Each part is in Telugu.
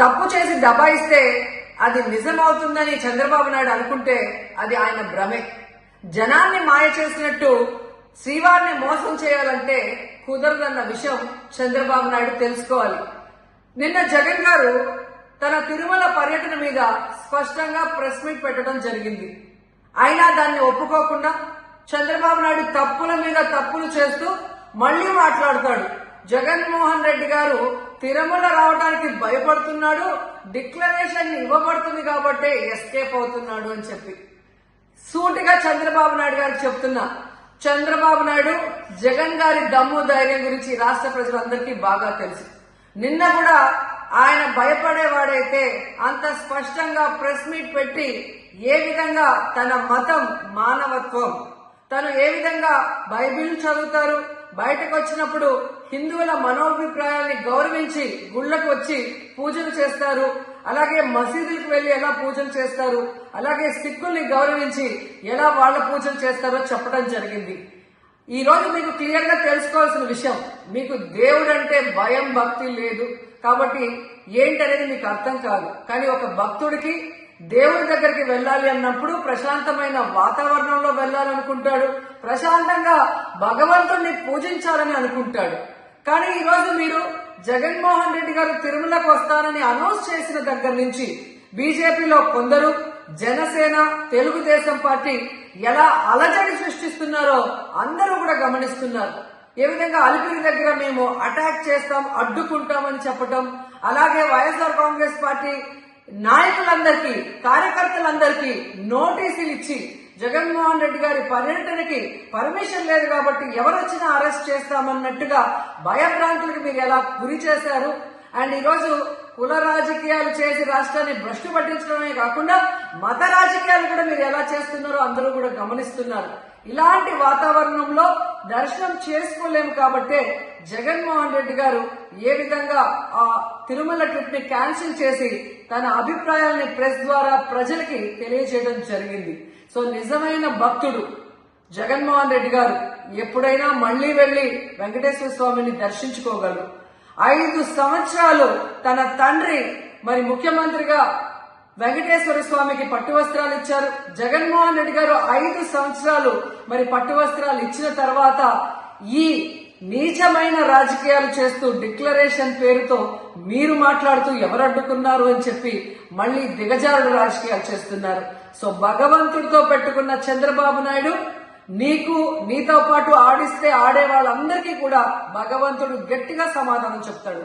తప్పు చేసి దబాయిస్తే అది నిజమవుతుందని చంద్రబాబు నాయుడు అనుకుంటే అది ఆయన భ్రమే. జనాన్ని మాయ చేసినట్టు శ్రీవారిని మోసం చేయాలంటే కుదరదన్న విషయం చంద్రబాబు నాయుడు తెలుసుకోవాలి. నిన్న జగన్ గారు తన తిరుమల పర్యటన మీద స్పష్టంగా ప్రెస్ మీట్ పెట్టడం జరిగింది. అయినా దాన్ని ఒప్పుకోకుండా చంద్రబాబు నాయుడు తప్పుల మీద తప్పులు చేస్తూ మళ్ళీ మాట్లాడతాడు. జగన్మోహన్ రెడ్డి గారు తిరుమల రావడానికి భయపడుతున్నాడు డిక్లరేషన్ ఇవ్వబడుతుంది కాబట్టి ఎస్కేప్ అవుతున్నాడు అని చెప్పి. సూటిగా చంద్రబాబు నాయుడు గారికి చెప్తున్నా. చంద్రబాబు నాయుడు జగన్ గారి దమ్ము ధైర్యం గురించి రాష్ట్ర ప్రజలందరికీ బాగా తెలుసు. నిన్న కూడా ఆయన భయపడేవాడైతే అంత స్పష్టంగా ప్రెస్ మీట్ పెట్టి ఏ విధంగా తన మతం మానవత్వం తను ఏ విధంగా బైబిల్ చదువుతారు బయటకు వచ్చినప్పుడు హిందువుల మనోభిప్రాయాన్ని గౌరవించి గుళ్ళకు వచ్చి పూజలు చేస్తారు. అలాగే మసీదులకు వెళ్ళి ఎలా పూజలు చేస్తారు. అలాగే సిక్కుల్ని గౌరవించి ఎలా వాళ్ళ పూజలు చేస్తారో చెప్పడం జరిగింది. ఈ రోజు మీకు క్లియర్గా తెలుసుకోవాల్సిన విషయం మీకు దేవుడు అంటే భయం భక్తి లేదు. కాబట్టి ఏంటనేది మీకు అర్థం కాదు. కానీ ఒక భక్తుడికి దేవుడి దగ్గరికి వెళ్ళాలి అన్నప్పుడు ప్రశాంతమైన వాతావరణంలో వెళ్ళాలనుకుంటాడు. ప్రశాంతంగా భగవంతుణ్ణి పూజించాలని అనుకుంటాడు. కానీ ఈరోజు మీరు జగన్మోహన్ రెడ్డి గారు తిరుమలకు వస్తారని అనౌన్స్ చేసిన దగ్గర నుంచి బీజేపీలో కొందరు జనసేన తెలుగుదేశం పార్టీ ఎలా అలజడి సృష్టిస్తున్నారో అందరూ కూడా గమనిస్తున్నారు. ఏ విధంగా అలిపిరి దగ్గర మేము అటాక్ చేస్తాం అడ్డుకుంటామని చెప్పటం అలాగే వైఎస్ఆర్ కాంగ్రెస్ పార్టీ నాయకులందరికీ కార్యకర్తలందరికీ నోటీసులు ఇచ్చి జగన్మోహన్ రెడ్డి గారి పర్యటనకి పర్మిషన్ లేదు కాబట్టి ఎవరొచ్చినా అరెస్ట్ చేస్తామన్నట్టుగా భయభ్రాంతులకు మీరు ఎలా గురి చేశారు? అండ్ ఈరోజు కుల రాజకీయాలు చేసి రాష్ట్రాన్ని భ్రష్టు పట్టించడమే కాకుండా మత రాజకీయాలు కూడా మీరు ఎలా చేస్తున్నారో అందరూ కూడా గమనిస్తున్నారు. ఇలాంటి వాతావరణంలో దర్శనం చేసుకోలేము కాబట్టే జగన్మోహన్ రెడ్డి గారు ఏ విధంగా ఆ తిరుమల ట్రిప్ని క్యాన్సిల్ చేసి తన అభిప్రాయాల్ని ప్రెస్ ద్వారా ప్రజలకి తెలియజేయడం జరిగింది. సో నిజమైన భక్తుడు జగన్మోహన్ రెడ్డి గారు ఎప్పుడైనా మళ్ళీ వెళ్ళి వెంకటేశ్వర స్వామిని దర్శించుకోగలరు. ఐదు సంవత్సరాలు తన తండ్రి మరి ముఖ్యమంత్రిగా వెంకటేశ్వర స్వామికి పట్టు వస్త్రాలు ఇచ్చారు. జగన్మోహన్ రెడ్డి గారు ఐదు సంవత్సరాలు మరి పట్టు వస్త్రాలు ఇచ్చిన తర్వాత ఈ నీచమైన రాజకీయాలు చేస్తూ డిక్లరేషన్ పేరుతో మీరు మాట్లాడుతూ ఎవరు అడ్డుకున్నారు అని చెప్పి మళ్ళీ దిగజారుడు రాజకీయాలు చేస్తున్నారు. సో భగవంతుడితో పెట్టుకున్న చంద్రబాబు నాయుడు నీకు నీతో పాటు ఆడిస్తే ఆడే వాళ్ళందరికీ కూడా భగవంతుడు గట్టిగా సమాధానం చెప్తాడు.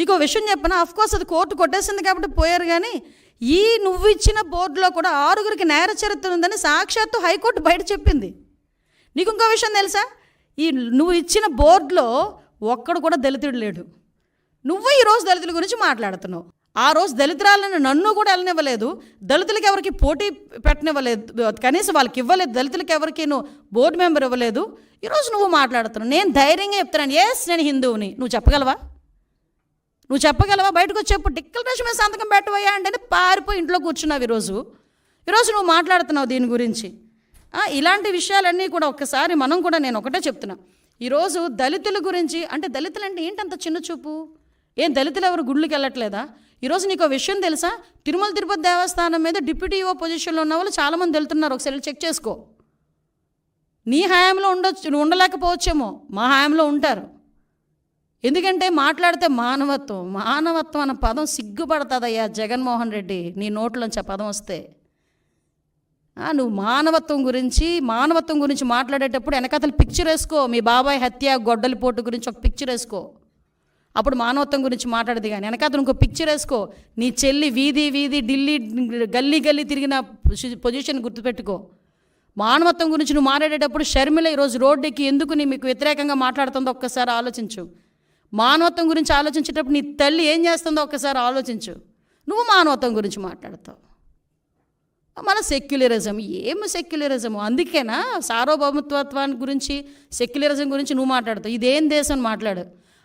నీకు విషయం చెప్పనా? కోర్స్ అది కోర్టు కొట్టేసింది కాబట్టి పోయారు కానీ ఈ నువ్వు ఇచ్చిన బోర్డులో కూడా ఆరుగురికి నేర చరిత్ర ఉందని సాక్షాత్తు హైకోర్టు బయట చెప్పింది. నీకు ఇంకో విషయం తెలుసా? ఈ నువ్వు ఇచ్చిన బోర్డులో ఒక్కడు కూడా దళితుడు లేడు. నువ్వు ఈరోజు దళితుల గురించి మాట్లాడుతున్నావు. ఆ రోజు దళితురాలను నన్ను కూడా వెళ్ళనివ్వలేదు. దళితులకి ఎవరికి పోటీ పెట్టనివ్వలేదు. కనీసం వాళ్ళకి ఇవ్వలేదు. దళితులకి ఎవరికి నువ్వు బోర్డు మెంబర్ ఇవ్వలేదు. ఈరోజు నువ్వు మాట్లాడుతున్నావు. నేను ధైర్యంగా చెప్తున్నాను. ఎస్ నేను హిందువుని. నువ్వు చెప్పగలవా? నువ్వు చెప్పగలవా? బయటకు వచ్చి చెప్పు డిక్లరేషన్ మీద సంతకం పెట్టవయ్యా అంటే పారిపోయి ఇంట్లో కూర్చున్నావు ఈరోజు. ఈరోజు నువ్వు మాట్లాడుతున్నావు దీని గురించి. ఇలాంటి విషయాలన్నీ కూడా ఒక్కసారి మనం కూడా నేను ఒకటే చెప్తున్నా. ఈరోజు దళితుల గురించి అంటే దళితులు అంటే ఏంటంత చిన్న చూపు? ఏం దళితులు ఎవరు గుళ్ళకి వెళ్ళట్లేదా? ఈరోజు నీకు ఒక విషయం తెలుసా? తిరుమల తిరుపతి దేవస్థానం మీద డిప్యూటీ ఓ పొజిషన్లో ఉన్న వాళ్ళు చాలామంది వెళ్తున్నారు. ఒకసారి చెక్ చేసుకో. నీ హయాంలో ఉండొచ్చు నువ్వు ఉండలేకపోవచ్చేమో. మా హయాంలో ఉంటారు. ఎందుకంటే మాట్లాడితే మానవత్వం మానవత్వం అన్న పదం సిగ్గుపడుతుందయ్యా జగన్మోహన్ రెడ్డి. నీ నోట్లోంచి ఆ పదం వస్తే. నువ్వు మానవత్వం గురించి మానవత్వం గురించి మాట్లాడేటప్పుడు వెనకతలు పిక్చర్ వేసుకో. మీ బాబాయ్ హత్య గొడ్డలిపోటు గురించి ఒక పిక్చర్ వేసుకో. అప్పుడు మానవత్వం గురించి మాట్లాడదు కానీ వెనకతను ఇంకో పిక్చర్ వేసుకో. నీ చెల్లి వీధి వీధి ఢిల్లీ గల్లీ గల్లీ తిరిగిన పొజిషన్ గుర్తుపెట్టుకో. మానవత్వం గురించి నువ్వు మాట్లాడేటప్పుడు షర్మిల ఈరోజు రోడ్డుకి ఎందుకు నీ మీకు వ్యతిరేకంగా మాట్లాడుతుందో ఒక్కసారి ఆలోచించు. మానవత్వం గురించి ఆలోచించేటప్పుడు నీ తల్లి ఏం చేస్తుందో ఒక్కసారి ఆలోచించు. నువ్వు మానవత్వం గురించి మాట్లాడతావు. మన సెక్యులరిజం ఏమి సెక్యులరిజం అందుకేనా సార్వభౌమత్వాన్ని గురించి సెక్యులరిజం గురించి నువ్వు మాట్లాడతావు. ఇదేం దేశం మాట్లాడు.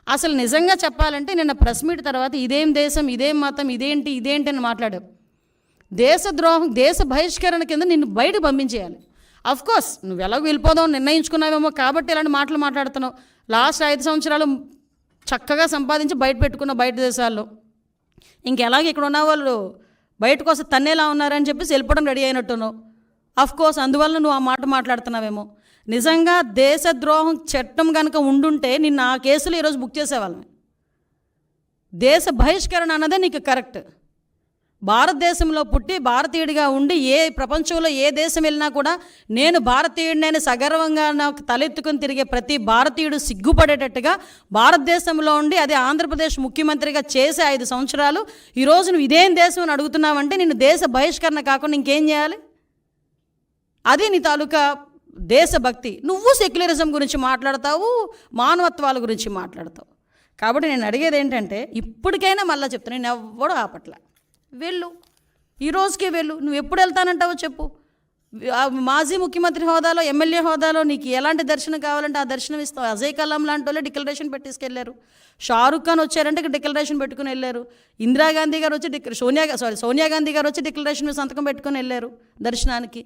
అసలు నిజంగా చెప్పాలంటే నిన్న ప్రెస్ మీట్ తర్వాత ఇదేం దేశం ఇదేం మతం ఇదేంటి ఇదేంటి అని మాట్లాడు దేశద్రోహం దేశ బహిష్కరణ కింద నిన్ను బయట పంపించేయాలి. అఫ్ కోర్స్ నువ్వు ఎలాగో వెళ్ళిపోదావు నిర్ణయించుకున్నావేమో కాబట్టి ఇలాంటి మాటలు మాట్లాడుతున్నావు. లాస్ట్ ఐదు సంవత్సరాలు చక్కగా సంపాదించి బయట పెట్టుకున్న బయట దేశాల్లో. ఇంకెలాగ ఇక్కడ ఉన్న వాళ్ళు బయటకు వస్తే తన్నేలా ఉన్నారని చెప్పేసి వెళ్ళిపోవడం రెడీ అయినట్టున్నావు. అఫ్ కోర్స్ అందువల్ల నువ్వు ఆ మాట మాట్లాడుతున్నావేమో. నిజంగా దేశద్రోహం చట్టం కనుక ఉండుంటే నిన్ను ఆ కేసులు ఈరోజు బుక్ చేసేవాళ్ళని దేశ బహిష్కరణ అన్నదే నీకు కరెక్ట్ భారతదేశంలో పుట్టి భారతీయుడిగా ఉండి ఏ ప్రపంచంలో ఏ దేశం వెళ్ళినా కూడా నేను భారతీయుడినని సగర్వంగా నాకు తలెత్తుకుని తిరిగే ప్రతి భారతీయుడు సిగ్గుపడేటట్టుగా భారతదేశంలో ఉండి అదే ఆంధ్రప్రదేశ్ ముఖ్యమంత్రిగా చేసే ఐదు సంవత్సరాలు ఈరోజు నువ్వు ఇదేం దేశం అని అడుగుతున్నావంటే నేను దేశ బహిష్కరణ కాకుండా ఇంకేం చేయాలి? అది నీ తాలూకా దేశభక్తి. నువ్వు సెక్యులరిజం గురించి మాట్లాడతావు మానవత్వాల గురించి మాట్లాడతావు. కాబట్టి నేను అడిగేది ఏంటంటే ఇప్పటికైనా మళ్ళీ చెప్తాను నేను ఎవ్వడూ ఆపట్ల. వెళ్ళు. ఈ రోజుకే వెళ్ళు. నువ్వు ఎప్పుడు వెళ్తానంటావో చెప్పు. మాజీ ముఖ్యమంత్రి హోదాలో ఎమ్మెల్యే హోదాలో నీకు ఎలాంటి దర్శనం కావాలంటే ఆ దర్శనం ఇస్తావు. అజయ్ కలాం లాంటి వాళ్ళే డిక్లరేషన్ పెట్టేసుకెళ్ళారు షారుఖ్ ఖాన్ వచ్చారంటే ఇక్కడ డిక్లరేషన్ పెట్టుకుని వెళ్ళారు. ఇందిరాగాంధీ గారు వచ్చి డిక్ సోనియా సారీ సోనియా గాంధీ గారు వచ్చి డిక్లరేషన్ సంతకం పెట్టుకుని వెళ్ళారు దర్శనానికి.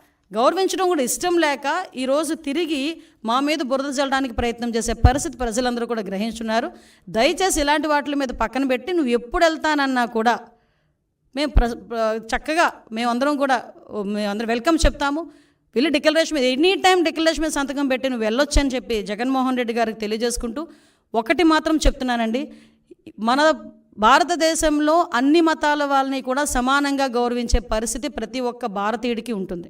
గౌరవించడం కూడా ఇష్టం లేక ఈరోజు తిరిగి మా మీద బురద చల్లడానికి ప్రయత్నం చేసే పరిస్థితి ప్రజలందరూ కూడా గ్రహించున్నారు. దయచేసి ఇలాంటి వాటి మీద పక్కన పెట్టి నువ్వు ఎప్పుడు వెళ్తానన్నా కూడా మేము ప్ర చక్కగా మేమందరం కూడా మేమందరం వెల్కమ్ చెప్తాము. వెళ్ళి డిక్లరేషన్ మీద ఎనీ టైం డిక్లరేషన్ మీద సంతకం పెట్టి నువ్వు వెళ్ళొచ్చు అని చెప్పి జగన్మోహన్ రెడ్డి గారికి తెలియజేసుకుంటూ ఒకటి మాత్రం చెప్తున్నానండి. మన భారతదేశంలో అన్ని మతాల వాళ్ళని కూడా సమానంగా గౌరవించే పరిస్థితి ప్రతి ఒక్క భారతీయుడికి ఉంటుంది.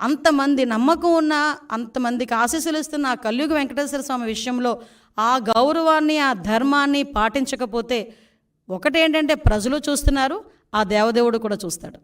అంతమంది నమ్మకం ఉన్న అంతమందికి ఆశీస్సులు ఇస్తున్న ఆ కలియుగ వెంకటేశ్వర స్వామి విషయంలో ఆ గౌరవాన్ని ఆ ధర్మాన్ని పాటించకపోతే ఒకటేంటంటే ప్రజలు చూస్తున్నారు ఆ దేవదేవుడు కూడా చూస్తాడు.